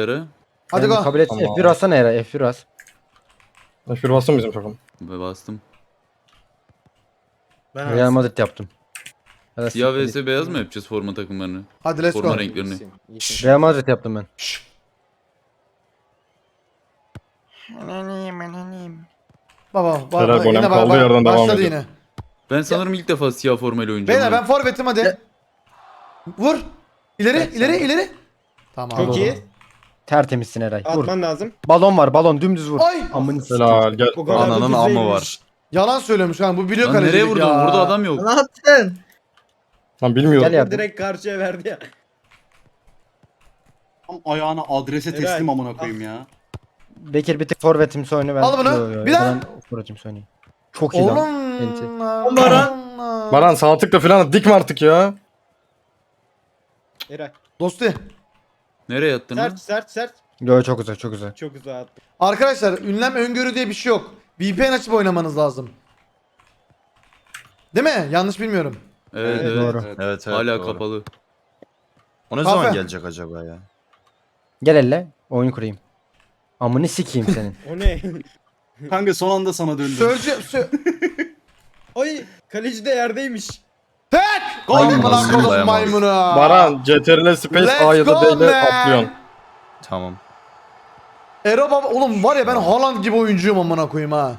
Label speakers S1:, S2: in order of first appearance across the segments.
S1: Yarı.
S2: Hadi go.
S3: Kabul et.
S4: Tamam.
S3: F1 atsana Eray. F1 as.
S4: F1 bastın mı bizim takım?
S1: Ve bastım.
S2: Ben
S3: Real Madrid yaptım. Ya da
S1: Siyah
S3: siktir
S1: vs beyaz mı yapacağız forma takımlarını?
S2: Hadi let's
S1: Forma
S2: go.
S1: renklerini.
S3: Real Madrid yaptım ben.
S2: Baba baba
S4: Helal,
S2: yine bak-
S4: kaldığı
S2: bak-
S4: yerden devam
S2: başladı
S4: ediyor.
S2: yine.
S1: Ben sanırım ilk defa siyah formayla oynayacağım.
S2: Beyler ben forvetim hadi. Vur. İleri ileri ileri. Tamam.
S5: Çok iyi.
S3: Tertemizsin Eray. Vur.
S5: Atman lazım.
S3: Balon var balon dümdüz vur.
S2: Ay.
S3: Amını
S4: Helal gel.
S5: Kadar
S6: Ananın amı var.
S2: Yalan söylüyormuş kanka bu biliyor
S1: Lan nereye
S2: kalecilik
S1: vurdun?
S2: ya.
S1: Burada adam yok.
S6: Ne yaptın?
S4: Lan bilmiyorum.
S3: Gel yardım.
S5: Direkt karşıya verdi ya.
S7: Tam ayağına adrese
S5: Eray,
S7: teslim amına koyayım ya.
S3: Bekir bir tık forvetimsi oyunu ben.
S2: Al bunu.
S3: Yo, yo,
S2: Bir daha.
S3: Ben forvetimsi oynayayım. Çok iyi lan. Enti.
S2: Oğlum.
S6: Baran.
S4: Baran sağ tıkla falan dikme artık ya.
S5: Eray.
S2: Dostu.
S1: Nereye attın ha?
S5: Sert sert sert.
S3: Yo çok güzel çok güzel.
S5: Çok güzel attı.
S2: Arkadaşlar ünlem öngörü diye bir şey yok. VPN açıp oynamanız lazım. Değil mi? Yanlış bilmiyorum.
S1: Evet
S5: Evet,
S1: evet.
S3: Doğru.
S6: Evet evet.
S1: Hala
S6: doğru.
S1: kapalı.
S6: O ne zaman gelecek acaba ya?
S3: Gel elle oyun kurayım. Amını sikeyim senin.
S5: O ne?
S7: Kanka son anda sana döndüm.
S2: Sörcü... Sö
S5: Ay kaleci de yerdeymiş.
S2: Tek!
S3: Ay,
S2: Amına
S6: nasıl
S2: kodum
S6: dayanamaz.
S2: maymunu.
S4: Baran CTRL Space
S2: Let's
S4: A ya da
S2: go,
S4: D ile
S2: man.
S4: atlıyorsun.
S6: Tamam.
S2: Ero baba oğlum var ya ben Haaland gibi oyuncuyum amına koyayım ha.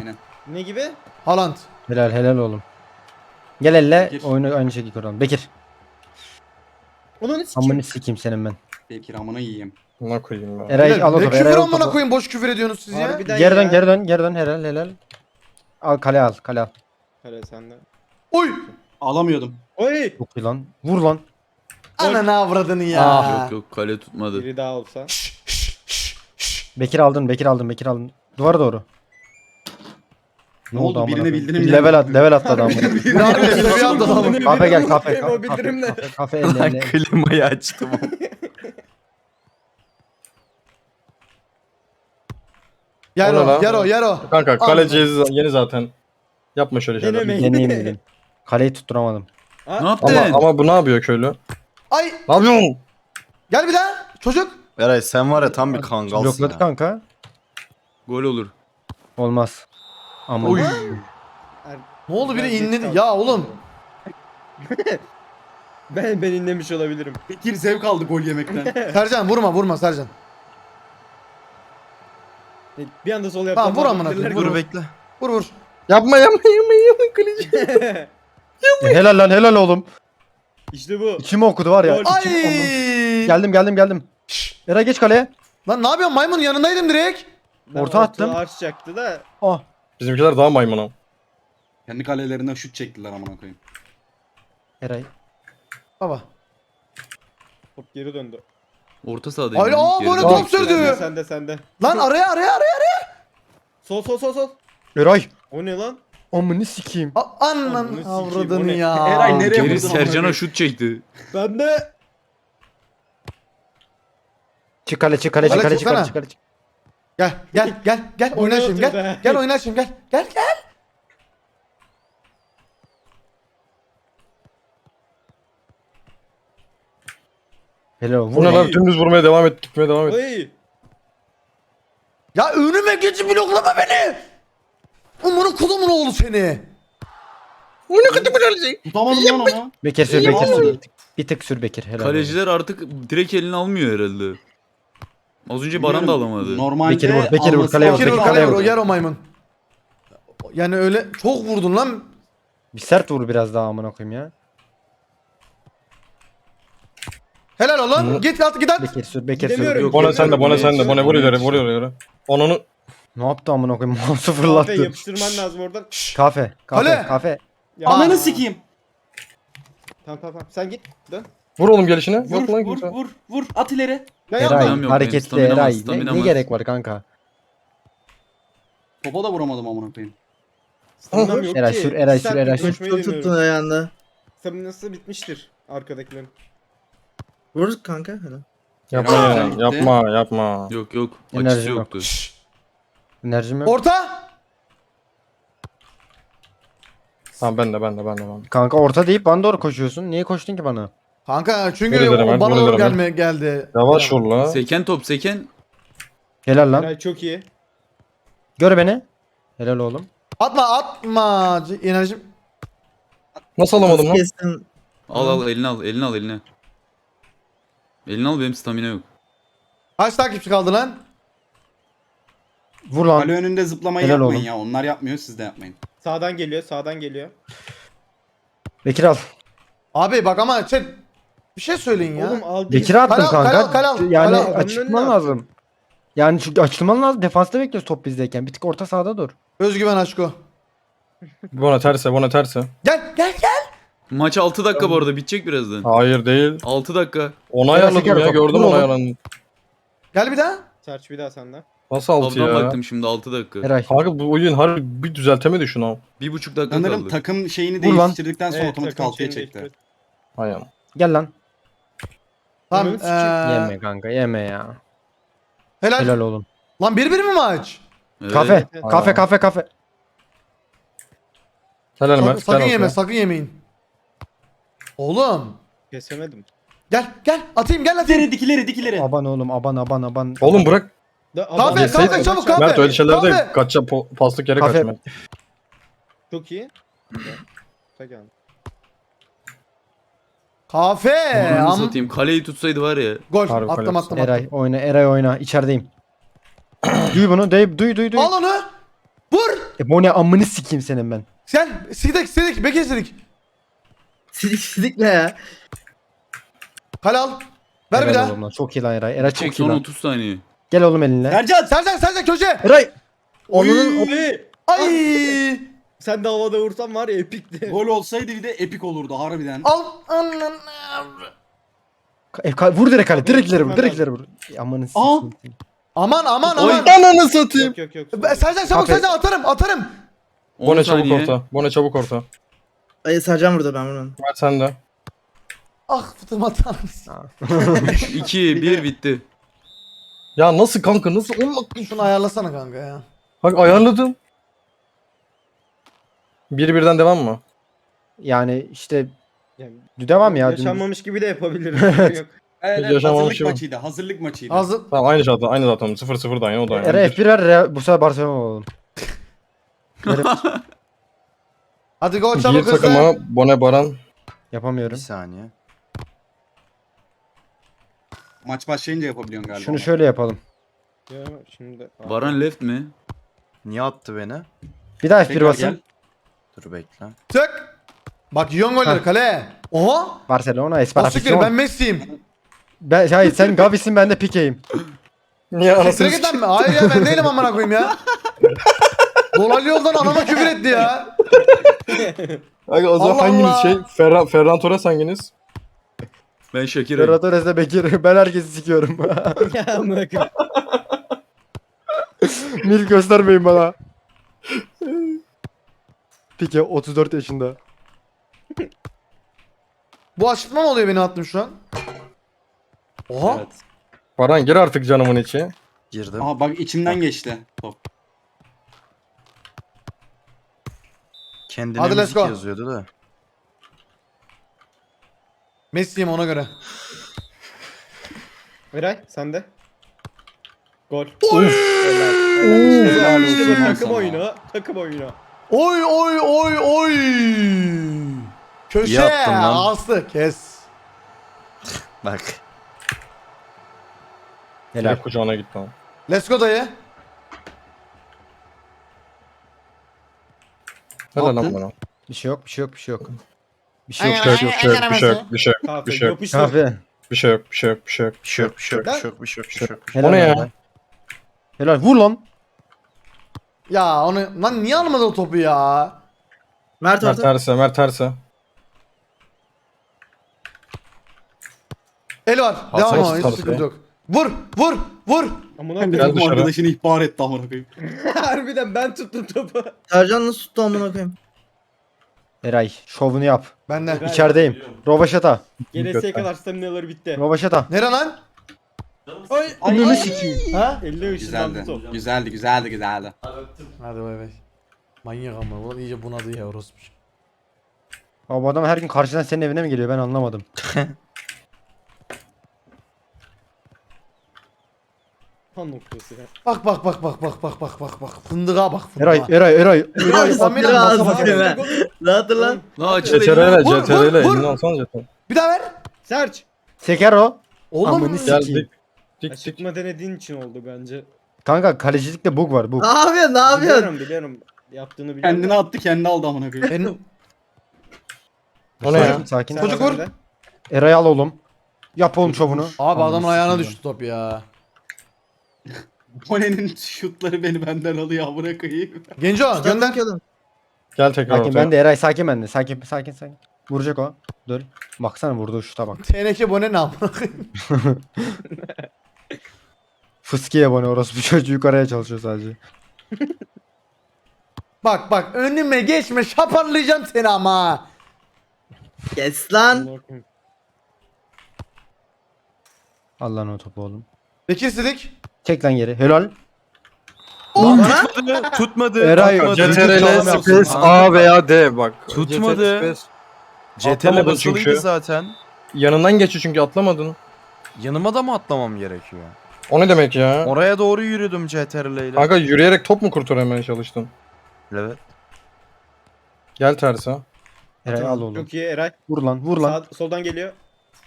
S7: Aynen.
S5: Ne gibi?
S2: Haaland.
S3: Helal helal oğlum. Gel elle
S7: Bekir.
S3: oyunu aynı şekilde kuralım. Bekir.
S5: Onu ne sikeyim?
S3: Amını sikeyim senin ben.
S7: Bekir amına yiyeyim.
S4: Ne koyayım ya.
S3: Eray al o
S2: ne
S3: topu.
S2: küfür
S3: Eray al
S2: amına
S3: topu.
S2: koyayım boş küfür ediyorsunuz siz ya.
S5: Harbiden
S3: Geri dön
S5: ya.
S3: geri dön geri dön helal helal. Al kale al kale al.
S5: Kale sende.
S2: Oy!
S7: Alamıyordum.
S5: Oy!
S3: Çok iyi lan. Vur lan.
S2: Ananı avradını ya.
S3: Ah,
S1: Yok yok kale tutmadı.
S5: Biri daha olsa.
S3: Bekir aldın Bekir aldın Bekir aldın. Duvara doğru.
S7: Ne oldu?
S3: amına
S7: Birine
S3: koyayım?
S7: bildirim
S3: Bir
S7: geldi.
S3: level at level atladı ama.
S2: Bir anda bir anda adam.
S3: Kafe gel kafe.
S5: O
S3: Kafe
S5: bildirim ne?
S3: kafe kafe elle
S6: Lan
S3: elle.
S6: klimayı açtım.
S2: Yaro,
S4: lan?
S2: yaro, yaro.
S4: Kanka kaleci yeni zaten. Yapma şöyle şeyler.
S5: Denemeyin.
S3: Deneyeyim dedim. Kaleyi tutturamadım.
S5: Ha?
S1: Ne yaptın?
S4: Ama, ama bu ne yapıyor köylü?
S2: Ay
S4: Ne yapıyorsun?
S2: gel bir daha. Çocuk.
S6: Eray sen var ya tam bir kangalsın
S3: Blokladı
S6: ya.
S3: kanka.
S1: Gol olur.
S3: Olmaz. Ama
S2: Oy. Ne oldu biri inledi. Ya oğlum.
S5: Ben ben inlemiş olabilirim.
S7: Bekir zevk aldı gol yemekten.
S2: Sercan vurma vurma Sercan.
S5: E, Bir anda sol
S2: Tamam,
S5: yapsam.
S2: vur amına koyayım,
S5: ki.
S6: bekle.
S2: Vur vur.
S4: Yapma yapma yapma yapma kaleci.
S3: E, helal lan helal oğlum.
S5: İşte bu.
S3: İçimi okudu var ya.
S2: Ay.
S3: içim- Geldim geldim geldim. Eray geç kaleye.
S2: Lan ne yapıyorsun maymun yanındaydım direkt.
S5: Ben
S3: Orta attım.
S5: Arş çaktı da.
S3: Oh.
S4: Bizimkiler daha maymuna.
S7: Kendi kalelerinden şut çektiler amına koyayım.
S3: Eray.
S2: Baba.
S5: Top geri döndü.
S1: Orta sahadayım.
S2: Ay,
S1: ben.
S2: aa, böyle top sürdü.
S5: Sende sende sende.
S2: Lan araya araya araya.
S5: Sol sol sol sol.
S3: Eray.
S5: O ne lan?
S3: Amını sikeyim.
S2: A- Anan
S5: Ananı sikeyim, o
S2: avradını
S5: ne?
S2: ya.
S7: Eray nereye
S1: Geri
S7: vurdun amına
S1: Sercan'a şut çekti.
S5: Ben de.
S3: Çık kale çık kale çık
S2: Kale
S3: kale çık
S2: çıksana.
S3: kale çık kale çık.
S2: Gel gel gel gel oyna
S5: Oyna
S2: şimdi gel.
S5: be.
S2: Gel oyna şimdi gel. Gel gel.
S3: Helal vur.
S4: Bu ne
S3: lan.
S4: lan dümdüz vurmaya devam et. Gitmeye devam et.
S5: Oy.
S2: Ya önüme geçip bloklama beni. Umurun kulumun oğlu seni.
S7: Tutamadım lan onu.
S3: Bekir sür Bekir sür. Bir tık- Bir sür Bekir. Helal.
S1: Kaleciler artık direkt elini almıyor herhalde. Az önce Baran da alamadı.
S7: Normalde
S3: Bekir vur, Bekir vur, kaleye vur,
S2: Bekir vur
S3: kaleye
S2: vur yer o maymun. Yani öyle çok vurdun lan.
S3: Bir sert vur biraz daha amına koyayım ya.
S2: Helal oğlum. Git at git at.
S3: Bekir sür Bekir sür.
S5: Gidemiyorum.
S1: Yok,
S4: Bone sende
S1: yok,
S4: bone
S1: yok.
S4: sende. Bone vur ileri vur ileri. Onu
S3: Ne yaptı amına koyayım? Mouse'u
S5: Kahve
S3: fırlattı.
S5: yapıştırman lazım oradan.
S3: Kafe. Kafe.
S2: Kale.
S3: Kafe.
S5: Ya.
S7: Ananı sikeyim.
S5: Tamam tamam tamam. Sen git. Dön.
S4: vur oğlum gelişine.
S7: Vur
S4: Yok lan
S7: vur
S4: kimse.
S7: vur vur at ileri.
S5: Ya
S3: Eray
S5: yapma.
S1: Stamina yok
S3: hareketli
S1: benim, stamina var,
S3: Eray. Ne, ne
S1: var.
S3: gerek var kanka?
S7: Topa da vuramadım amına koyayım.
S5: Staminam yok
S3: Eray
S5: ki.
S3: sür, Eray sür, Eray sür.
S6: Çok
S5: deniyorum.
S6: tuttun ayağında.
S5: Staminası bitmiştir arkadakilerin.
S6: Vur kanka. Hadi.
S4: Yapma. Yapma yapma.
S1: Yok yok.
S3: Enerjim
S1: Açısı
S3: yok.
S1: yoktu.
S3: Enerjim yok.
S2: Orta.
S4: Tamam ben de ben de ben de ben de.
S3: Kanka orta deyip bana doğru koşuyorsun. Niye koştun ki bana?
S2: Kanka çünkü o bana
S4: böyle
S2: doğru gelme geldi.
S4: Yavaş vur la.
S1: Seken top seken.
S3: Helal lan.
S5: Eray çok iyi.
S3: Gör beni. Helal oğlum.
S2: Atma atma. C- Enerjim.
S4: Nasıl alamadım lan?
S1: Al al elini al elini al elini. Elini al benim stamina yok.
S2: Kaç takipçi kaldı lan?
S3: Vur lan.
S7: Kale önünde zıplamayı
S3: Helal
S7: yapmayın
S3: oğlum.
S7: ya. Onlar yapmıyor siz de yapmayın.
S5: Sağdan geliyor, sağdan geliyor.
S3: Bekir al.
S2: Abi bak ama chat bir şey söyleyin ya.
S5: Oğlum al
S3: Bekir attım
S2: Kale al,
S3: kanka.
S2: kale al, kale al,
S3: yani
S2: kale al.
S3: açılman
S5: Önüne
S3: lazım. Yani çünkü açılman lazım. Defansta bekliyoruz top bizdeyken. Bir tık orta sahada dur.
S2: Özgüven aşko.
S4: Bana terse bana terse.
S2: Gel gel gel.
S1: Maç 6 dakika bu arada bitecek birazdan.
S4: Hayır değil.
S1: 6 dakika.
S4: Ayarladım
S3: şeker
S4: ya
S3: top.
S4: gördüm
S3: Vur
S4: onu
S3: oğlum.
S4: ayarladım.
S2: Gel bir daha.
S5: Serç bir daha senden.
S4: Nasıl altı
S1: Aldan
S4: ya?
S1: baktım şimdi 6 dakika.
S3: Eray.
S4: Kanka bu oyun harbi bir düzeltemedi şunu.
S1: Bir buçuk dakika
S7: Sanırım
S1: kaldı.
S7: takım şeyini
S3: Vur lan.
S7: değiştirdikten sonra otomatik
S5: takım
S7: altıya
S5: şeyini
S7: çekti.
S4: Aynen.
S3: Gel lan.
S2: Tamam. Eee,
S3: Yeme kanka yeme ya.
S2: helal.
S3: Helal oğlum.
S2: Lan bir bir mi maç?
S1: Evet.
S3: Kafe.
S5: Evet.
S3: Kafe kafe kafe.
S4: Helal
S2: Sakın,
S4: Mert.
S2: sakın yeme sakın yemeyin. Oğlum.
S5: Kesemedim.
S2: Gel gel atayım gel atayım.
S7: Dikileri dikileri dikileri.
S3: Aban oğlum aban aban aban.
S4: Oğlum bırak.
S2: Kahve,
S4: kahve,
S5: Yeseydin.
S2: çabuk, kahve.
S4: Mert öyle şeylerde
S2: Kahve.
S4: kaçça po- paslık yere
S3: Kahve.
S4: kaç Mert.
S5: Çok iyi. Tek yani.
S2: Kafe.
S1: Ananı
S2: Am-
S1: satayım. Kaleyi tutsaydı var ya.
S2: Gol.
S4: Harbi
S2: attım
S4: kalesi.
S2: attım
S3: Eray
S2: attım.
S3: oyna Eray oyna. İçerideyim. duy bunu. Duy duy duy duy.
S2: Al onu. Vur.
S3: E bu ne amını sikeyim senin ben.
S2: Sen sidik sidik bekir sidik.
S6: Sidik sidik ne ya?
S2: Kale al. Ver bir
S3: Helal
S2: daha.
S3: oğlum lan. Çok iyi lan Eray. Eray çok
S1: Çek
S3: iyi
S1: son
S3: lan.
S1: 30 saniye.
S3: Gel oğlum elinle.
S7: Ercan!
S2: Sercan Sercan köşe.
S3: Eray.
S5: Onun
S2: Ay.
S5: Sen de havada vursan var ya epikti.
S7: Gol olsaydı bir de epik olurdu harbiden.
S2: Al. Anan.
S3: E, ka- vur direkt kale. Direkt ileri vur. Direkt ileri vur. E, Amanı
S7: Aa.
S3: sikeyim.
S2: Aman aman
S1: Oy.
S2: aman.
S4: Ananı satayım.
S5: Yok yok yok.
S2: Ben- Sercan çabuk. Sercan atarım atarım.
S1: 10
S4: Bone çabuk orta. Bone çabuk orta.
S6: Ay Sercan burada ben vurmadım.
S4: Mert sen de.
S2: Ah fıtım atar mısın?
S1: 2 1 bitti.
S4: Ya nasıl kanka nasıl? Allah
S2: Şunu ayarlasana kanka ya.
S4: Bak ayarladım. Bir birden devam mı?
S3: Yani işte
S5: Yani,
S3: devam ya. dümdüz.
S5: Yaşanmamış gibi de yapabiliriz. Yok.
S7: Evet, evet, hazırlık maçıydı. Hazırlık maçıydı.
S2: Hazır.
S4: Tamam aynı zaten aynı zaten 0 0 da aynı o da aynı.
S3: Eray F1 ver. Real- Bu sefer Barcelona olalım.
S2: Hadi gol çabuk hızlı.
S4: takıma Bone Baran.
S6: Bir
S3: Yapamıyorum.
S6: saniye.
S7: Maç başlayınca yapabiliyorsun galiba.
S3: Şunu şöyle yapalım.
S5: Ya şimdi.
S1: Baran left mi?
S6: Niye attı beni?
S3: Bir daha F1
S7: Tekrar
S3: basın.
S7: gel.
S6: Dur bekle.
S2: Tık. Bak yiyorsun golleri kale. Oha.
S3: Barcelona
S2: O
S3: Espana
S2: siktir ben Messi'yim.
S3: Ben, hayır sen Gavi'sin ben de Pike'yim.
S4: Niye
S2: Siktir
S4: anasını
S2: git lan. Hayır ya ben değilim amına koyayım ya. Dolaylı yoldan anama küfür etti ya.
S4: Kanka o zaman
S2: Allah
S4: hanginiz
S2: Allah.
S4: şey? Ferran, Ferran Torres hanginiz?
S1: Ben Shakira.
S3: Ferratorez'de Bekir. Ben herkesi sikiyorum.
S5: ya amına koyayım.
S3: Mil göstermeyin bana. Pike 34 yaşında.
S2: Bu aşırtma mı oluyor benim attım şu an? Oha.
S7: Evet.
S4: Baran gir artık canımın içi.
S6: Girdim.
S7: Aha bak içimden geçti top.
S6: Kendine
S2: Hadi let's
S6: müzik
S2: go.
S6: yazıyordu da.
S2: Messi'yim ona göre.
S5: Eray sen de. Gol.
S2: Oy.
S5: Helal.
S7: Helal
S5: İşte
S7: olsun
S5: bu
S7: lan
S5: takım
S7: sana.
S5: oyunu. Takım oyunu.
S2: Oy oy oy oy. Köşe.
S6: İyi attın lan.
S2: Aslı kes.
S6: Bak.
S3: Helal.
S4: Direkt kucağına git lan.
S2: Let's go dayı.
S4: Helal lan
S7: Attın.
S4: bana.
S3: Bir şey yok, bir şey yok, bir şey yok. Bir şey yok.
S4: Bir şey yok, bir şey yok, bir şey yok, bir şey yok, Bir şey yok.
S3: Kahve.
S4: bir şey yok, bir şey yok, bir şey yok.
S6: Bir şey yok, bir şey yok, bir şey yok, bir şey yok, bir şey yok.
S4: O ne ya?
S3: Helal. Vur lan.
S2: Ya onu lan niye almadı o topu ya?
S6: Mert
S4: Mert terse, Mert terse.
S2: El var. Devam ama hiç
S4: tutarsa.
S2: sıkıntı yok. Vur vur vur.
S5: Amına koyayım.
S4: dışarı.
S7: arkadaşını ihbar etti amına koyayım.
S5: Harbiden ben tuttum topu.
S6: Sercan nasıl tuttu amına koyayım?
S3: Eray, şovunu yap.
S2: Bende.
S5: Eray.
S3: İçerideyim. Rovaşata.
S5: Gelesiye kadar staminaları bitti.
S3: Rovaşata.
S2: Nere lan?
S5: Ay
S3: Ananı sikeyim.
S2: Ha?
S5: 50 ışınlandı
S7: Güzeldi.
S5: top.
S7: Güzeldi, güzeldi, güzeldi.
S2: Hadi bay bay. Manyak ama ulan iyice bunadı ya orospu.
S3: Abi bu adam her gün karşıdan senin evine mi geliyor ben anlamadım.
S5: Tam noktası ya.
S2: Bak bak bak bak bak bak bak bak bak. Fındığa bak fındığa.
S3: Eray Eray Eray.
S2: Eray basa basa-
S6: değil mi? Rahat lan.
S1: La açıl
S4: CTRL
S1: elini.
S4: ile
S2: Vur, vur, vur.
S4: elini alsana CTRL.
S2: Bir daha ver.
S5: Serç.
S3: Seker o.
S2: Oğlum
S3: Amını
S4: Gel
S3: sikeyim.
S4: dik. Dik dik.
S5: Çıkma denediğin için oldu bence.
S3: Kanka kalecilikte bug var bug.
S6: Ne yapıyorsun ne yapıyorsun?
S5: Biliyorum biliyorum. Yaptığını biliyorum.
S7: Kendini attı kendi aldı amına koyayım.
S2: Ben...
S4: O ne ya?
S3: Sakin sakin.
S5: Sen
S2: Çocuk vur.
S5: de.
S3: Eray'ı al oğlum. Yap oğlum şovunu.
S2: Abi adamın ayağına düştü top ya.
S7: Bone'nin şutları beni benden alıyor amına koyayım.
S2: Genco gönder.
S4: Gel tekrar
S3: Sakin
S4: ortaya.
S3: ben de Eray sakin ben de. Sakin sakin sakin. Vuracak o. Dur. Baksana vurduğu şuta bak.
S2: Teneke bone ne amına koyayım.
S3: Fıskiye bana orası bir çocuğu yukarıya çalışıyor sadece.
S2: Bak bak önüme geçme şaparlayacağım seni ama.
S6: Kes lan.
S5: Amına koyayım.
S3: Al lan o topu oğlum.
S2: Bekir Sidik.
S3: Çek lan geri. Helal.
S6: Bana
S1: Tutmadı. Tutmadı.
S3: Eray,
S1: tutmadı.
S3: CTRL space
S4: A veya D bak.
S1: Tutmadı.
S4: CTRL
S8: basılıydı
S4: çünkü.
S8: zaten.
S4: Yanından geçiyor çünkü atlamadın.
S8: Yanıma da mı atlamam gerekiyor?
S4: O ne demek ya?
S8: Oraya doğru yürüdüm CTRL ile.
S4: Kanka yürüyerek top mu kurtaramaya çalıştın?
S8: Evet.
S4: Gel terse.
S3: Eray al oğlum.
S5: Çok iyi Eray.
S3: Vur lan vur lan.
S5: Sağ, soldan geliyor.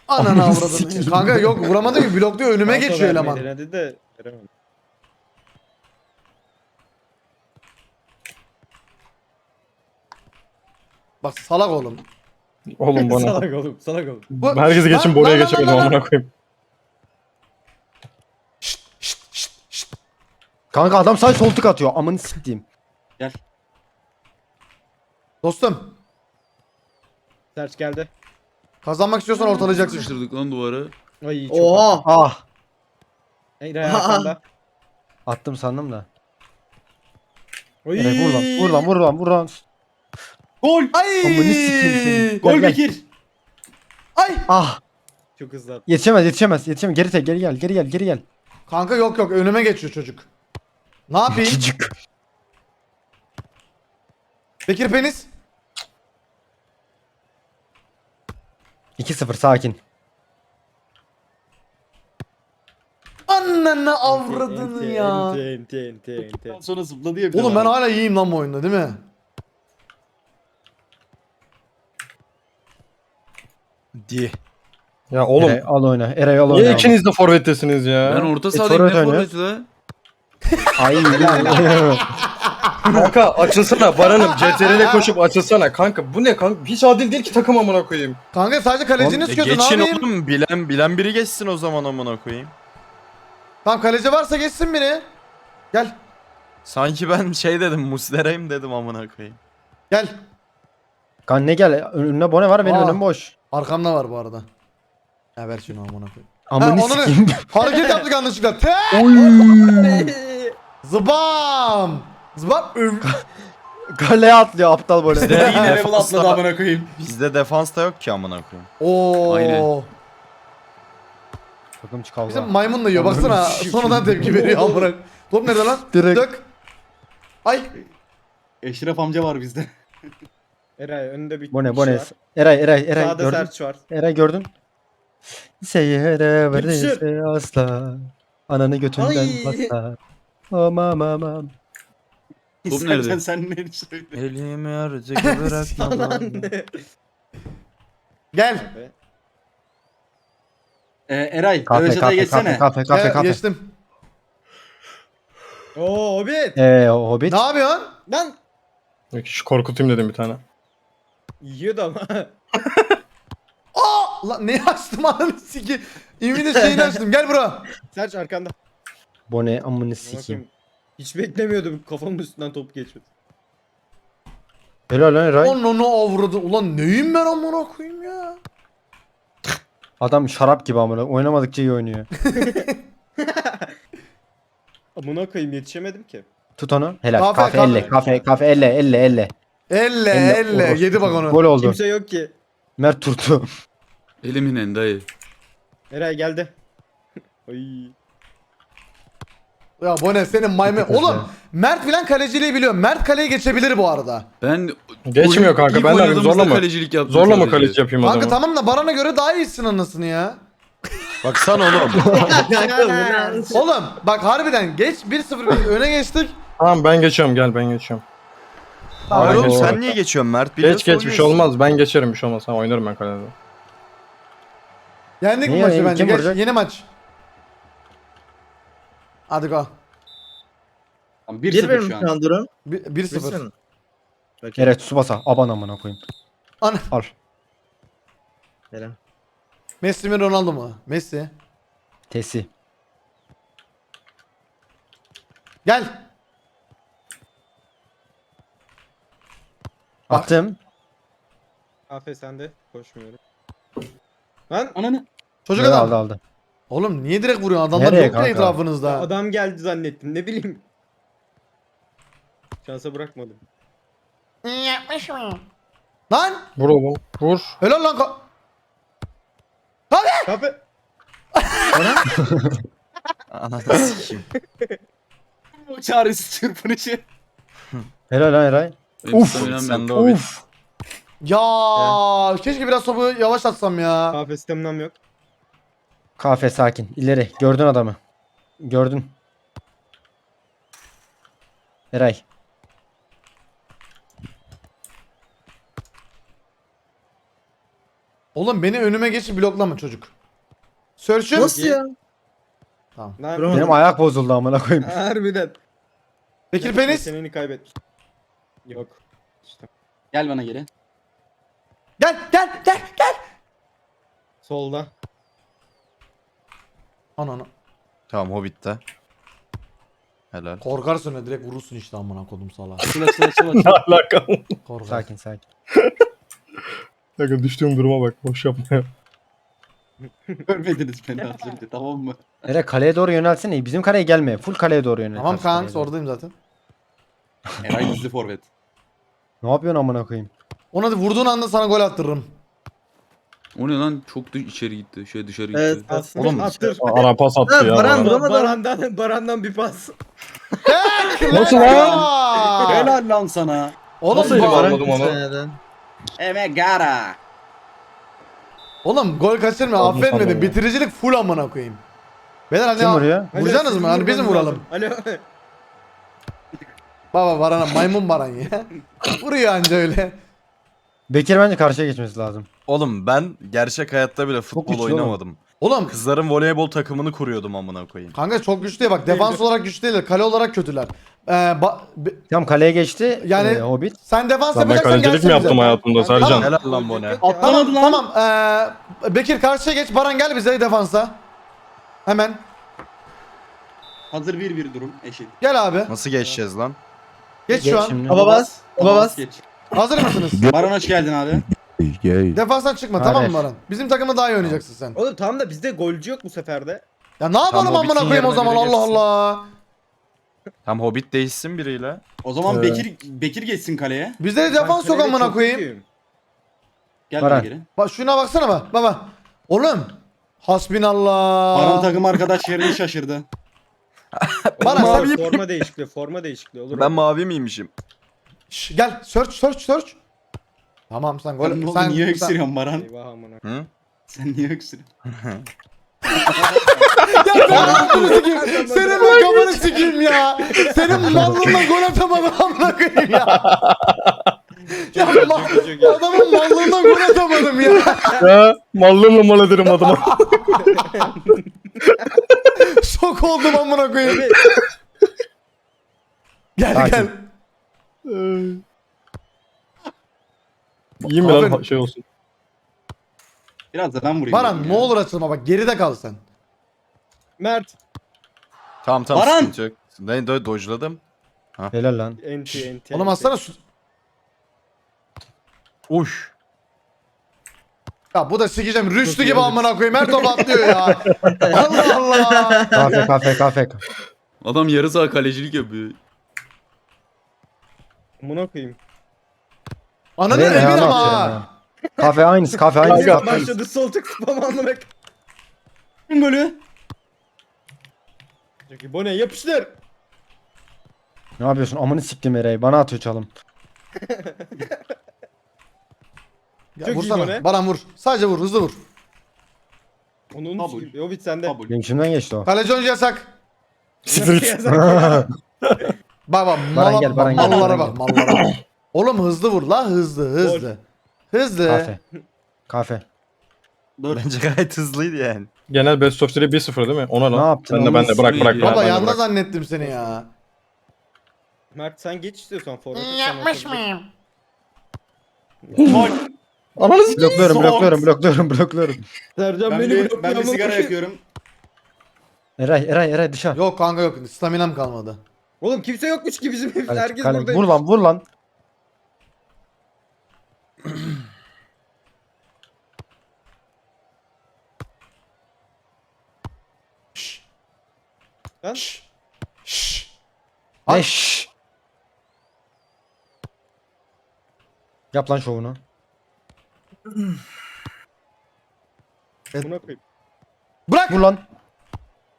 S2: Ananı avradını. Kanka yok vuramadım ki blokluyor önüme geçiyor eleman.
S5: Denedi de veremem.
S2: Bak salak oğlum.
S4: Oğlum bana.
S5: salak oğlum salak oğlum.
S2: Bu-
S4: Herkesi geçin
S2: Lan,
S4: buraya
S2: lan, lan,
S4: geçemedim
S2: lan, lan.
S4: amına koyayım.
S3: Kanka adam sadece sol tık atıyor. Amını sikeyim.
S2: Dostum
S5: Serç geldi.
S2: kazanmak istiyorsan ortalayacaksın.
S1: Sıkıştırdık lan duvara.
S5: Ay çok
S6: Oha.
S3: Ah.
S5: Eray arkanda.
S3: Attım sandım da.
S5: Oy.
S3: Vur lan vur lan vur lan vur lan.
S7: Gol!
S2: Ay.
S3: Amını sikeyim seni.
S7: Gol
S3: Gel, gel.
S7: Bekir!
S2: Ay.
S3: Ah.
S5: Çok hızlı attı.
S3: Yetişemez yetişemez yetişemez. Geri tek geri gel geri gel geri gel.
S2: Kanka yok yok önüme geçiyor çocuk. Ne yapayım?
S3: Çocuk.
S2: Bekir Penis.
S3: 2-0 sakin.
S2: Ananı avradını ya.
S5: Enti enti.
S7: Ondan sonra zıpladı ya bir
S2: Oğlum ben
S7: bana.
S2: hala iyiyim lan bu oyunda değil mi?
S8: Di.
S4: Ya oğlum.
S3: Eray al oyna. Eray al oyna.
S4: Niye ikiniz de forvettesiniz ya?
S1: Ben orta
S3: E,
S1: sahadayım ne
S3: forvet oynuyor.
S1: forveti la?
S3: Ay.
S4: Kanka açılsana Baran'ım CTRL'e koşup açılsana kanka bu ne kanka hiç adil değil ki takım amına koyayım.
S2: Kanka sadece kalecini
S8: E
S2: sıkıyorsun
S8: geçin
S2: ne yapayım?
S8: oğlum bilen bilen biri geçsin o zaman amına koyayım.
S2: Tamam kaleci varsa geçsin biri. Gel.
S8: Sanki ben şey dedim Muslera'yım dedim amına koyayım.
S2: Gel.
S3: kan ne gel önüne bone var benim
S2: Aa.
S3: önüm boş.
S2: Arkamda var bu arada. Ya ver şunu amına koy.
S3: Amını
S2: onu ne-
S3: sikeyim.
S2: Hareket yaptık yanlışlıkla. Te Zıbam. Zıbam. Öv.
S3: Kaleye atlıyor aptal bone.
S7: Yine level atladı amına koyayım.
S8: Bizde defansta yok ki amına koyayım.
S2: Oo.
S1: Aynen.
S3: Takım kavga.
S2: Bizim maymun da yiyor baksana. Sonradan tepki veriyor amına. Top nerede lan?
S3: Direkt.
S2: Dök. Ay.
S7: Eşref amca var bizde.
S5: Eray önünde bir
S3: Bone
S5: kişi
S3: bone.
S5: var.
S3: Eray Eray Eray
S5: Sağda
S3: gördün.
S5: Serç var.
S3: Eray gördün.
S5: Yapışır.
S3: verdiyse asla. Ananı götünden
S6: Ay.
S3: asla. Aman aman.
S1: Top
S7: Sen-
S1: nerede?
S7: Sen, sen ne söyle.
S8: Elimi artık bırakmadan.
S2: Gel.
S7: Ee, Eray,
S3: Kafe
S7: Dövüşe'de
S3: kafe
S7: geçsene.
S3: kafe kafe kafe
S2: Gel,
S3: kafe.
S2: Geçtim.
S5: Oo Hobbit.
S3: Eee o Hobbit.
S2: Ne yapıyorsun?
S5: Lan.
S4: Yok, Şu korkutayım dedim bir tane.
S5: Yiyordu ama.
S2: Aa! Lan ne açtım ananı siki. İmini şeyini açtım. Gel bura.
S5: Serç arkanda.
S3: Bone amını
S5: Bakayım.
S3: sikeyim.
S5: Hiç beklemiyordum kafamın üstünden top geçmedi.
S3: Helal lan Eray.
S2: Onu avradı. Ulan neyim ben amına koyayım ya?
S3: Adam şarap gibi amına. Oynamadıkça iyi oynuyor.
S5: Amına koyayım yetişemedim ki.
S3: Tut onu. Helal.
S2: Kafe,
S3: Kafe,
S2: kafe.
S3: elle. Kafe kafe elle elle elle.
S2: Elle
S3: Elle,
S2: elle.
S3: orospu.
S2: Yedi bak onu.
S3: Gol oldu.
S5: Kimse yok ki.
S3: Mert turtu.
S1: Eliminen dayı.
S5: Eray geldi. Ay.
S2: Ya bu ne senin maymun. Oğlum Mert filan kaleciliği biliyor. Mert kaleye geçebiyor bu arada.
S1: Ben
S4: Geçmiyor kanka
S1: ilk
S4: ben de
S1: oynadığımızda
S4: zorla mı?
S1: kalecilik yaptım
S4: Zorla mı
S1: sadece.
S4: kaleci yapayım
S2: Kanka
S4: adamı?
S2: tamam da Baran'a göre daha iyisin anasını ya.
S8: Baksana oğlum.
S6: Bu?
S2: Oğlum bak harbiden geç 1-0 biz öne geçtik.
S4: Tamam ben geçiyorum gel ben geçiyorum.
S8: Hayır oğlum sen niye geçiyorsun Mert?
S4: Geç
S8: Biliyorsun
S4: geç bir şey
S8: oynuyorsun.
S4: olmaz ben geçerim bir şey olmaz. Ha, oynarım ben kalede.
S2: Yendik mi
S3: Niye?
S2: maçı
S3: Kim
S2: bence? Geç,
S3: vuracak?
S2: yeni maç. Hadi go.
S7: Tamam,
S6: 1-1
S7: 1-0
S6: mi
S7: şu an.
S6: durum?
S2: Bir- 1-0.
S3: Eray Tsubasa. Aban amına koyayım.
S2: Ana.
S3: Al.
S6: Selam.
S2: Messi mi Ronaldo mu? Messi.
S3: Tesi.
S2: Gel.
S3: Attım.
S5: Afe sende. Koşmuyorum. Lan
S7: Ananı.
S2: Çocuk
S3: Evet,
S2: adam.
S3: aldı aldı.
S2: Oğlum niye direkt vuruyorsun? Adamlar
S3: Nereye
S2: yok ya
S3: kanka?
S2: etrafınızda.
S5: adam geldi zannettim ne bileyim. Şansa bırakmadım.
S2: Lan!
S4: Vur oğlum vur.
S2: Helal lan. ka-
S5: Kafe.
S8: Ananı sikeyim.
S7: O çaresiz çırpınışı.
S3: Helal lan Eray.
S1: Benim
S3: Uf,
S1: staminam
S8: o bir.
S3: Uf.
S2: Ya keşke biraz topu yavaş atsam ya.
S5: Kafe staminam yok.
S3: Kafe sakin. İleri. Gördün adamı. Gördün. Eray.
S2: Oğlum beni önüme geçip bloklama çocuk. Search'üm.
S6: Nasıl ya?
S2: Tamam.
S5: Lan
S6: Bravo.
S3: Benim ayak bozuldu amına koyayım.
S5: harbiden.
S2: Bekir Penis.
S5: Yeteneğini kaybetmiş. Yok. İşte.
S7: Gel bana geri.
S2: Gel gel gel gel.
S5: Solda.
S2: Ananı.
S8: Tamam Hobbit'te. Helal.
S2: Korkarsın ya direkt vurursun işte amına kodum sala.
S7: Açıl açıl açıl açıl.
S4: Ne alaka?
S2: Korkar.
S3: Sakin sakin.
S4: Kanka düştüğüm duruma bak boş yapma ya.
S7: Görmediniz beni az önce tamam mı?
S3: Eray kaleye doğru yönelsene. Bizim kaleye gelme. Full kaleye doğru yönel.
S2: Tamam
S3: doğru.
S2: oradayım zaten.
S7: Eray gizli forvet.
S3: Ne yapıyorsun amına koyayım?
S2: Ona da vurduğun anda sana gol attırırım.
S1: O ne lan? Çok da içeri gitti. Şey dışarı gitti.
S6: Evet.
S5: Aslında
S8: Oğlum,
S5: attır.
S4: Pas attı ya.
S6: Baran vuramadı.
S5: Baran'dan, Baran'dan bir pas.
S4: Nasıl lan?
S7: Helal lan sana.
S2: Oğlum,
S4: Nasıl elim
S2: bu-
S4: almadım onu?
S6: Seneden.
S7: Emegara.
S2: Oğlum gol kaçırma
S4: sandım ya.
S2: Bitiricilik full amına koyayım. Beyler hadi
S3: Kim vuruyor?
S2: Vuracaksınız mı? Hani biz mi vuralım?
S5: Alo.
S2: Baba Baran'a maymun Baran ya. Vuruyor anca öyle.
S3: Bekir bence karşıya geçmesi lazım.
S8: Oğlum ben gerçek hayatta bile futbol
S3: güçlü oğlum.
S8: oynamadım.
S2: Oğlum
S8: Kızların voleybol takımını kuruyordum amına koyayım.
S2: kanka çok güçlü ya bak defans olarak güçlü değiller. Kale olarak kötüler. Ee, ba- be-
S3: Tamam kaleye geçti.
S2: Yani-
S3: Yani Hobbit.
S2: sen defans
S4: Lan ben
S2: yapacaksan
S4: kalecilik
S2: gelsene
S4: mi yaptım
S2: bize.
S4: hayatımda
S2: Tamam.
S4: Sercan?
S8: Helal lan bu ne?
S2: Tamam
S7: Atlamadı lan.
S2: tamam. Ee, Bekir karşıya geç. Baran gel bize defansa. Hemen.
S7: Hazır 1-1 durum eşit.
S2: Gel abi.
S8: Nasıl geçeceğiz lan?
S2: Geç
S3: Geç
S2: şu an.
S3: şimdi.
S6: Baba bas. Baba bas.
S7: Geç.
S2: Hazır mısınız?
S7: Baran hoş geldin abi.
S2: Defanstan çıkma tamam mı. Baran? Bizim takımda daha iyi oynayacaksın sen.
S5: Oğlum tamam da bizde golcü yok bu sefer de.
S2: Ya ne yapalım
S8: Tamam, o
S2: amına koyayım o
S8: yerine
S2: zaman
S8: biri
S2: Allah
S8: geçsin.
S2: Allah.
S8: Tam Hobbit değişsin biriyle.
S7: O zaman
S3: Ee.
S7: Bekir Bekir geçsin kaleye.
S2: Bizde de defans yok amına koyayım.
S7: Gel
S3: Baran.
S7: bana geri.
S2: Bak şuna baksana bak baba. Oğlum. Hasbinallah.
S7: Baran takım arkadaş yerini şaşırdı.
S2: Baran
S5: Oğlum,
S2: sen
S5: forma değişikliği, forma değişikliği olur.
S8: Ben mavi miymişim?
S2: Şş, gel search search search. Tamam sen gol
S7: Sen,
S2: sen,
S7: niye öksürüyorsun Baran?
S5: Eyvah amına.
S8: Hı?
S7: Sen niye öksürüyorsun?
S2: Ya senin kafanı sikeyim. Senin ben kafanı sikeyim ya. Senin mallığından gol atamadım amına koyayım ya. ya ma- adamın mallığından gol atamadım ya.
S4: Ya mallımla mal ederim adama.
S2: Şok oldum amına koyayım. Gel
S3: Sakin.
S2: gel.
S4: İyi mi lan
S2: Aferin.
S4: şey olsun.
S7: Biraz da ben vurayım.
S2: Baran
S7: dedim
S2: ne
S7: ya.
S2: olur açılma bak geride kal sen.
S5: Mert.
S8: Tamam tamam
S7: Baran!
S8: sıkıntı yok. Ne do dojladım.
S3: Helal lan.
S5: Enti enti.
S2: Oğlum
S5: enti.
S2: aslana su-
S8: Uş.
S2: Ya bu da sikeceğim. Rüştü gibi amına koyayım. Her top atlıyor ya. Allah Allah.
S3: Kafe kafe kafe.
S1: Adam yarı saha kalecilik yapıyor.
S5: Amına koyayım.
S2: Ananı
S3: Nereye
S2: emin ama ha.
S3: Kafe aynısı kafe aynısı.
S4: Kanka.
S3: kafe aynısı.
S5: Başladı sol tık spam anlamak.
S7: golü.
S5: Çünkü bu ne yapıştır.
S3: Ne yapıyorsun? Amını siktim Eray. Bana atıyor çalım.
S2: Ya
S5: Çok iyi
S2: vursana. Baran vur. Sadece vur. Hızlı vur.
S5: Onun
S7: Kabul.
S5: için. Hobbit sende.
S7: Kabul.
S3: Benim içimden geçti o.
S2: Kaleci oyuncu yasak.
S5: Ya?
S2: Bak bak
S3: Baran
S2: mala,
S3: gel, Baran gel,
S2: mallara
S3: Baran
S2: bak mallara bak. Oğlum hızlı vur la hızlı hızlı. Hızlı.
S3: Kafe. Kafe.
S7: Dur.
S8: Bence gayet hızlıydı yani.
S4: Genel best of 3 1-0 değil mi? Ona
S3: Ne
S4: lan.
S3: yaptın
S4: Ben de ben de bırak bırak.
S1: Ya,
S2: Baba
S4: ben de
S2: yanda
S4: bırak.
S2: zannettim seni ya.
S5: Mert sen geç istiyorsan forvet.
S9: Yapmış mıyım?
S4: Ananı s-
S3: Blokluyorum, blokluyorum, blokluyorum, blokluyorum.
S5: Sercan
S7: Ben
S5: beni
S7: bir,
S5: blokluyor
S7: ben bir sigara yakıyorum.
S3: Eray, Eray, Eray dışarı.
S2: Yok kanka yok staminam kalmadı.
S5: Oğlum kimse yokmuş ki bizim hep
S3: Kale,
S5: herkes
S3: kale.
S5: burada.
S3: Vur lan, vur lan.
S5: Lan.
S2: Şşş.
S3: Ne şşş. Yap lan şovunu.
S5: Buna koyayım.
S2: Bırak.
S3: Vur lan.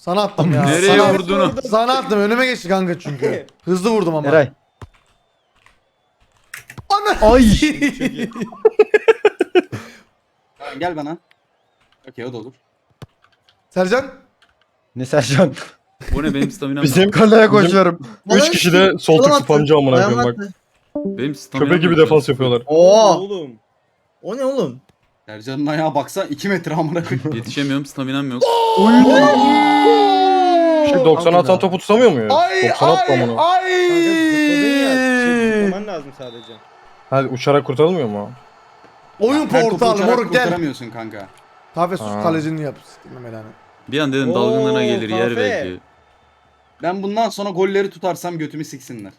S2: Sana attım ya.
S1: Nereye
S2: sana,
S1: vurdun o?
S2: Sana attım önüme geçti kanka çünkü. Hızlı vurdum ama.
S3: Eray.
S2: Ana.
S3: Ay.
S7: Gel bana. Okey o da olur.
S2: Sercan.
S3: Ne Sercan?
S1: Bu ne benim staminam
S4: Bizim
S3: Kaleye koşuyorum.
S4: 3 kişi de sol tık spamcı amına koyayım bak.
S1: Benim staminam
S4: Köpek gibi defans yapıyorlar.
S6: Oo.
S5: Oğlum.
S6: O ne oğlum?
S7: Sercan'ın ayağa baksa 2 metre amına koyayım.
S1: Yetişemiyorum staminam yok.
S4: Şey 90 atan topu tutamıyor mu ya?
S2: Ay
S4: 90 attı
S2: ay
S4: amına.
S2: ay.
S5: Şey zıplaman lazım sadece.
S4: Hadi uçarak kurtarılmıyor mu?
S2: Oyun
S7: Her topu
S2: portal
S7: uçarak
S2: moruk gel.
S7: kurtaramıyorsun kanka.
S2: Kahve sus
S4: Ha.
S2: kalecini yap. Siktirme belanı.
S1: Bir an dedim
S5: Oo,
S1: dalgınlığına gelir yer belki.
S7: Ben bundan sonra golleri tutarsam götümü siksinler.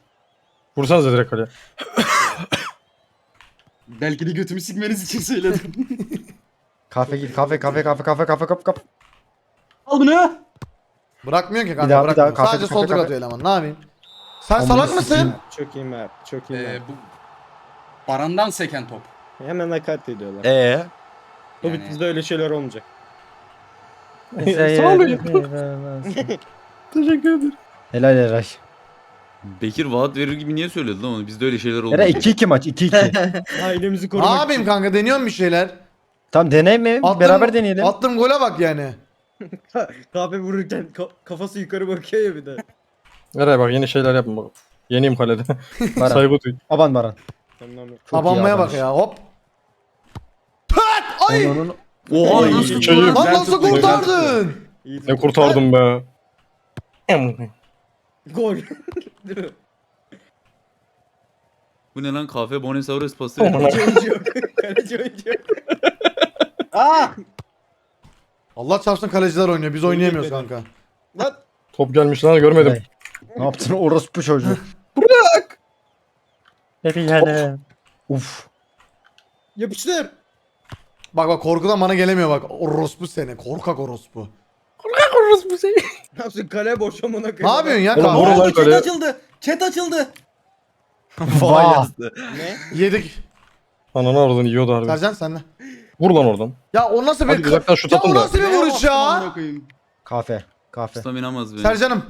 S4: Vursanıza direkt kaleye.
S7: Belki de götümü sikmeniz için söyledim.
S3: Kafe git, kafe, kafe, kafe, kafe, kafe, kafe, kafe.
S7: Al bunu.
S2: Bırakmıyor ki kanka
S3: Bir daha, bir
S2: bırakmıyor.
S3: daha, kahve,
S2: Sadece
S3: kahve,
S2: sol tık
S3: kahve.
S2: atıyor eleman ne yapayım? Sen
S3: Amına
S2: salak
S3: sikeyim.
S2: mısın?
S5: Çok iyi Mert. Çok iyi
S7: Ee, bu Baran'dan seken top.
S5: Hemen nakat ediyorlar.
S8: Ee,
S5: Hobbit
S7: yani-
S5: bizde öyle şeyler olmayacak.
S4: Sağ olun. Teşekkür ederim.
S3: Helal Eray.
S1: Bekir vaat verir gibi niye söyledi lan onu? Bizde öyle şeyler oldu.
S3: Eray 2-2 maç, 2-2.
S5: Ailemizi
S2: Ne
S5: korumak
S2: yapayım
S5: için.
S2: kanka deniyorum bir şeyler.
S3: Tamam deneme,
S2: Attım-
S3: beraber deneyelim.
S2: Attım gole bak yani.
S5: Kahve vururken ka- kafası yukarı bakıyor ya bir de.
S4: Eray bak yeni şeyler yapma bak. Yeniyim kalede.
S3: Baran.
S4: Saygı duy.
S3: Aban Baran.
S5: Tamam.
S3: Çok iyi
S2: Abanmaya bak ya hop. Pıt! Ay!
S3: Onun, onun...
S1: Oha
S4: Ay,
S1: nasıl
S4: şey-?
S1: Lan
S7: Ben
S2: nasıl
S7: tuttum, ben
S2: kurtardın?
S5: İyi
S4: Ne kurtardım be.
S5: Gol. Değil mi?
S1: Bu ne lan kahve Bonesaurus pası.
S5: Kaleci oyuncu yok. Kaleci oyuncu yok.
S7: Aa!
S2: Allah çarpsın kaleciler oynuyor. Biz oynayamıyoruz kanka.
S5: Lan.
S4: Top gelmiş lan görmedim.
S3: Ne yaptın orospu çocuğu? Bırak. Hadi Uf.
S5: Yapıştır.
S2: Bak bak korkudan bana gelemiyor bak. Orospu seni. Korkak orospu.
S5: Ne yapsın kale boş amına koyayım.
S2: Ne yapıyorsun ya
S4: Oğlum,
S2: kanka?
S4: vurun lan
S7: Chat
S4: kaleye.
S7: açıldı. Chat açıldı.
S8: vay
S3: Vah.
S8: yazdı.
S5: Ne?
S2: Yedik.
S4: Ananı aradan yiyordu harbi.
S2: Sercan sen de.
S4: Vur lan oradan.
S2: Ya o nasıl
S4: Hadi
S2: bir...
S4: uzaktan şut
S2: Ya
S4: atın
S2: o
S4: da.
S2: nasıl bir vuruş ya?
S7: amına koyayım?
S3: Kafe. Kafe.
S1: Staminam az benim.
S2: Sercan'ım.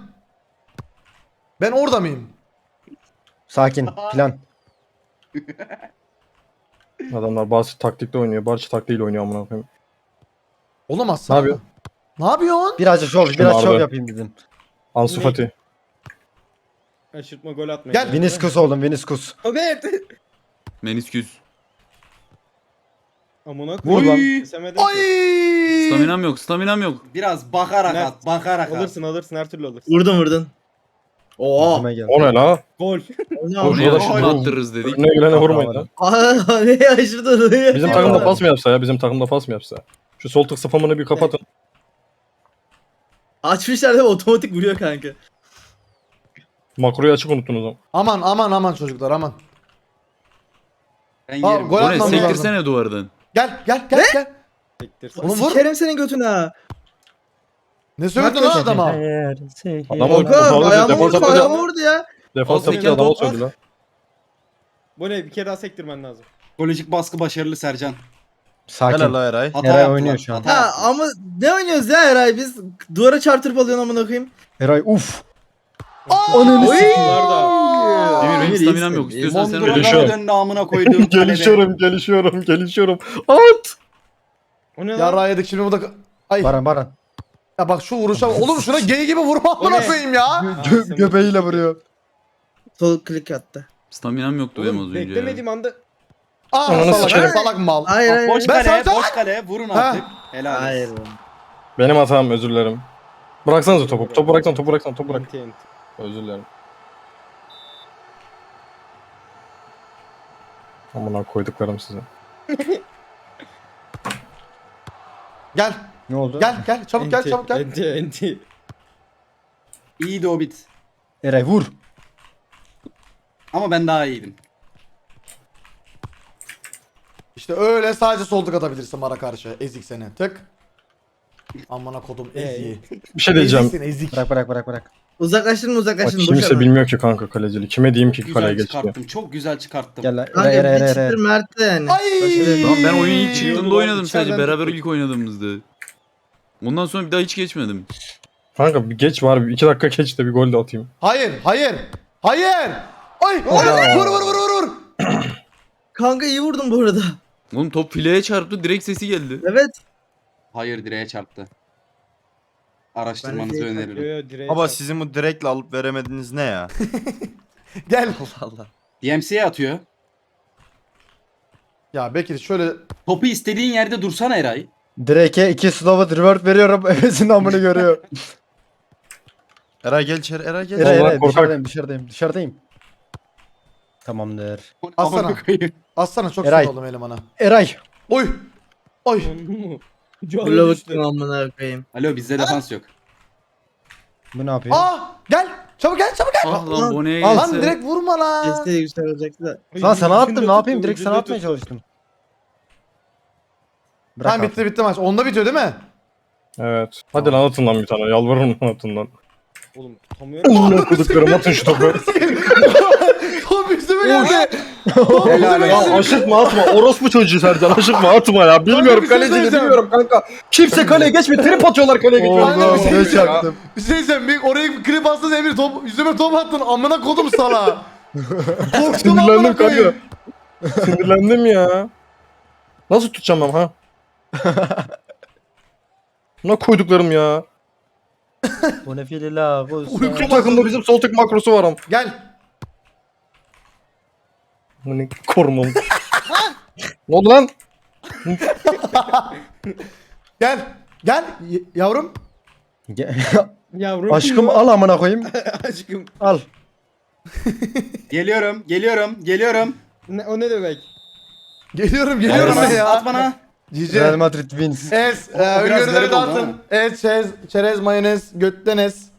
S2: Ben orada mıyım?
S3: Sakin. Plan.
S4: Adamlar bazı taktikte oynuyor. Barış taktiğiyle oynuyor amına koyayım.
S2: Olamazsın.
S4: Ne yapıyor?
S2: Ne yapıyorsun?
S3: Birazcık şov,
S4: Şunu
S3: biraz şov yapayım dedim.
S4: Ansu
S5: Ne?
S4: Fati.
S5: Aşırtma gol atmaya.
S2: Gel.
S3: Vinicius oldum, Vinicius.
S5: Evet.
S1: Menisküs.
S5: Amına
S3: Vur
S5: koyayım.
S3: lan.
S5: Ki.
S2: Ay!
S1: Staminam yok staminam yok.
S7: Biraz bakarak
S5: Mert,
S7: at, bakarak at.
S5: Alırsın alırsın her türlü alırsın.
S6: Vurdun vurdun. Oo.
S3: Yüzüme geldi.
S4: O ne la?
S5: Gol.
S6: Ne
S4: Vur.
S1: Buraya
S4: da
S1: şunu
S4: şimdi-
S1: attırırız dedik.
S4: Önüne gelene vurmayın lan.
S6: Aa ne aşırı da
S4: Bizim takımda pas mı yapsa ya? Bizim takımda pas mı yapsa? Şu sol tık spamını bir kapatın.
S6: Açmışlar değil mi? Otomatik vuruyor kanka.
S4: Makroyu açık unuttunuz ama.
S2: Aman aman aman çocuklar aman.
S7: Ben
S2: Aa,
S7: yerim.
S2: gol lazım.
S1: sektirsene duvardan.
S2: Gel gel gel gel.
S5: Sektir.
S2: Oğlum vur.
S6: Sikerim senin götüne ha.
S2: Ne söyledin lan adama?
S4: Adam Oğlum,
S6: ayağıma
S4: defans
S6: vurdu
S4: yapacak.
S6: ayağıma vurdu ya.
S4: Defans
S1: gel,
S4: adama
S1: top
S4: söyledi lan.
S5: Bu ne bir kere daha sektirmen lazım.
S7: Psikolojik baskı başarılı Sercan.
S3: Sakin.
S8: Helal la Eray.
S7: Hata
S3: Eray
S7: yaptılar,
S3: oynuyor şu an.
S7: hata
S6: Ha
S7: yaptılar.
S6: ama ne oynuyoruz ya Eray biz duvara çarptırıp alıyorsun amına koyayım.
S3: Eray uf.
S2: Ananı
S6: Oy!
S5: Bunlar da.
S1: Emir benim staminam
S6: iyisin,
S1: yok. İstiyorsan sen öyle.
S4: Gelişiyorum.
S7: döndü amına koyduğum kalede.
S4: gelişiyorum, gelişiyorum, gelişiyorum. At!
S5: O ne lan?
S2: Yarrağı yedik şimdi bu da... Ay.
S3: Baran Baran.
S2: Ya bak şu vuruşa oğlum şuna gay gibi vurma amına
S5: ne?
S2: koyayım ya.
S3: Gö- göbeğiyle vuruyor.
S6: Sol klik attı.
S1: Staminam yoktu benim az
S5: Oğlum
S1: önce. ya.
S5: beklemediğim anda
S2: Aa
S4: Ananı
S2: salak,
S4: sikerim.
S2: salak mal.
S6: Hayır hayır.
S7: Boş
S2: Ben
S7: kale,
S2: sana-
S7: boş kale. Vurun
S2: Ha.
S7: artık. Helal. olsun.
S6: Hayır.
S4: Benim hatam özür dilerim. Bıraksanıza topu. Topu bıraksan topu bıraksan topu bırak.
S5: Enti.
S4: Özür dilerim. Amına koyduklarım size.
S2: Gel
S3: Ne oldu?
S2: gel gel çabuk gel çabuk gel.
S5: Enti enti.
S7: İyiydi o bit.
S3: Eray vur.
S7: Ama ben daha iyiydim.
S2: İşte öyle sadece solduk atabilirsin bana karşı. Ezik seni. Tık. Amına kodum eziği.
S4: Bir şey diyeceğim.
S2: Eziksin ezik.
S3: Bırak bırak bırak bırak.
S6: Uzaklaştın mı
S4: Bak,
S6: boş
S4: kimse bilmiyor ki kanka kaleciliği. Kime diyeyim ki kaleye
S7: Güzel
S4: geçti.
S7: çıkarttım. Çok güzel çıkarttım.
S3: Gel lan.
S6: Kanka
S3: Eray Eray
S6: bir
S3: Eray.
S6: çıtır
S3: Eray.
S6: Mert'te yani.
S2: Ay.
S6: Başka bir-
S1: Tamam ben oyun ilk
S5: İyi
S1: çıktığında oynadım sadece.
S5: içeriden
S1: Beraber ilk oynadığımızda. Ondan sonra bir daha hiç geçmedim.
S4: Kanka bir geç var. Bir iki dakika geç de bir gol de atayım.
S2: Hayır hayır. Hayır. Ay ay vur vur vur vur vur.
S6: Kanka iyi vurdun bu arada.
S1: Oğlum top fileye çarptı direkt sesi geldi.
S6: Evet.
S7: Hayır direğe çarptı. Araştırmanızı
S5: Yo
S7: öneririm.
S5: yo direğe
S8: Baba
S5: çarp-
S8: sizin bu direkle alıp veremediniz ne ya?
S2: Gel.
S8: Allah.
S7: DMC'ye atıyor.
S2: Ya Bekir şöyle
S7: Topu istediğin yerde dursana Eray.
S3: Drake'e iki slow'a revert veriyorum. Hepsinin amını görüyor.
S8: Eray gel içeri Eray gel.
S3: Eray
S4: Allah
S3: Eray
S4: korkak.
S3: dışarıdayım dışarıdayım dışarıdayım. Tamamdır.
S7: Amına koyayım.
S2: Atsana çok
S3: Eray.
S2: sinir oldum elemana.
S3: Eray.
S2: Oy. Oy.
S6: Bula
S5: düştü.
S6: baktım amına koyayım.
S7: Alo bizde defans yok.
S3: Bu ne yapıyor?
S2: Aa gel. Çabuk gel çabuk gel.
S1: Ah lan Bone'ye
S3: Al
S1: gelse.
S2: Lan direkt vurma lan.
S6: Gelse de güzel olacaktı da.
S3: Lan sana attım ne yapayım? Direkt sana atmaya çalıştım. Bırak
S2: Tamam bitti bitti maç. Onda bitiyor değil mi?
S4: Evet. Hadi lan atın lan bir tane. Yalvarırım lan atın lan.
S5: Oğlum tutamıyorum.
S4: Amına koyduklarım atın şu topu.
S2: Top üstüme geldi. Top üstüme geldi.
S4: Ya aşıkma atma. Orospu çocuğu Sercan aşıkma atma ya. Bilmiyorum
S2: bir şey söyleyeceğim.
S4: bilmiyorum kanka. Kimse kaleye geçmiyor. Trip atıyorlar kaleye geçiyor.
S2: Kanka, bir
S3: Oğlum
S2: şey
S3: ne
S2: diyeceğim.
S3: çaktım.
S2: Bir şey diyeceğim. Bir oraya klip bastın Emir top üstüme top attın. Amına kodum sana. Korktum amına koyayım.
S4: Sinirlendim ya. Nasıl tutacağım ben ha? Ne koyduklarım ya.
S3: Bu ne fili la bu.
S2: Uyku-
S4: takımda bizim sol tek makrosu var am.
S2: Gel.
S4: Bunu korumam. ne oldu lan?
S2: Gel. Gel y- yavrum.
S5: Yavrum.
S3: Aşkım al amına koyayım.
S5: Aşkım.
S3: Al.
S7: Geliyorum, geliyorum, geliyorum.
S5: Ne, o ne demek?
S2: Geliyorum
S7: At
S2: geliyorum
S7: bana,
S2: ne ya.
S7: at bana.
S2: Cici.
S3: Real Madrid wins.
S7: O
S2: e,
S7: biraz
S2: Öngörüleri
S7: garip oldu
S2: dağıtın.
S7: ama.
S2: Es, çerez, çerez, mayonez, götten es.